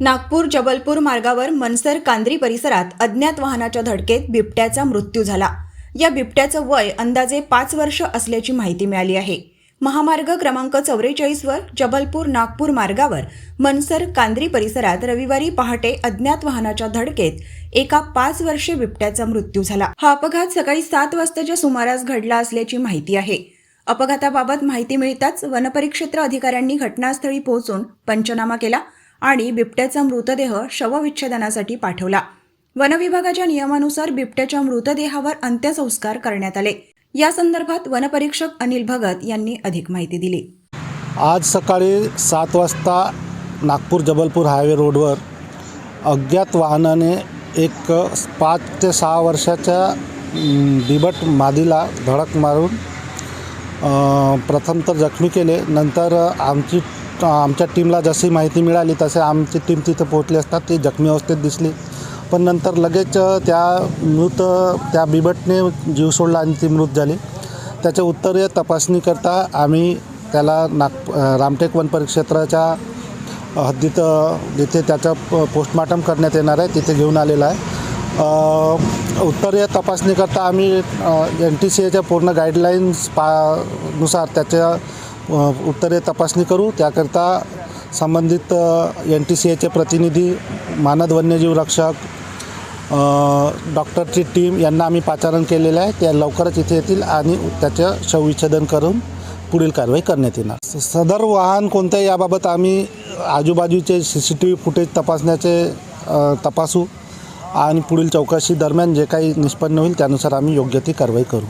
नागपूर जबलपूर मार्गावर मनसर कांद्री परिसरात अज्ञात वाहनाच्या धडकेत बिबट्याचा मृत्यू झाला. या बिबट्याचं वय अंदाजे पाच वर्ष असल्याची माहिती मिळाली आहे. महामार्ग क्रमांक चौवेचाळीसवर जबलपूर नागपूर मार्गावर मनसर कांद्री परिसरात रविवारी पहाटे अज्ञात वाहनाच्या धडकेत एका पाच वर्षे बिबट्याचा मृत्यू झाला. हा अपघात सकाळी सात वाजताच्या सुमारास घडला असल्याची माहिती आहे. अपघाताबाबत माहिती मिळताच वनपरिक्षेत्र अधिकाऱ्यांनी घटनास्थळी पोहोचून पंचनामा केला आणि बिबट्याचा मृतदेह शवविच्छेदनासाठी पाठवला. वनविभागाच्या नियमानुसार बिबट्याच्या मृतदेहावर अंत्यसंस्कार करण्यात आले. या संदर्भात वनपरीक्षक अनिल भगत यांनी अधिक माहिती दिली. आज सकाळी सात वाजता नागपूर जबलपूर हायवे रोडवर अज्ञात वाहनाने एक पाच ते सहा वर्षाच्या बिबट मादीला धडक मारून प्रथम तर जखमी केले. नंतर आमची आमच्या टीमला जशी माहिती मिळाली तसे आमची टीम तिथे पोहोचली असतात ती जखमी अवस्थेत दिसली. पण नंतर लगेच त्या मृत त्या बिबटने जीव सोडला आणि ती मृत झाली. त्याच्या उत्तरीय तपासणीकरता आम्ही त्याला नाग रामटेक वन परिक्षेत्राच्या हद्दीत जिथे त्याचं पोस्टमार्टम करण्यात येणार आहे तिथे घेऊन आलेला आहे. उत्तरीय तपासणीकरता आम्ही एन टी सी एच्या पूर्ण गाईडलाईन्स पा नुसार त्याच्या उत्तरीय तपासणी करू. त्याकरता संबंधित एन टी सी एचे प्रतिनिधी मानद वन्यजीव रक्षक डॉक्टरची टीम यांना आम्ही पाचारण केलेलं आहे. त्या लवकरच इथे येतील आणि त्याचं शवविच्छेदन करून पुढील कारवाई करण्यात येणार. सदर वाहन कोणतं याबाबत आम्ही आजूबाजूचे C C T V footage तपासण्याचे तपासू. आणि पुढील चौकशी दरम्यान जे काही निष्पन्न होईल त्यानुसार आम्ही योग्य ती कारवाई करू.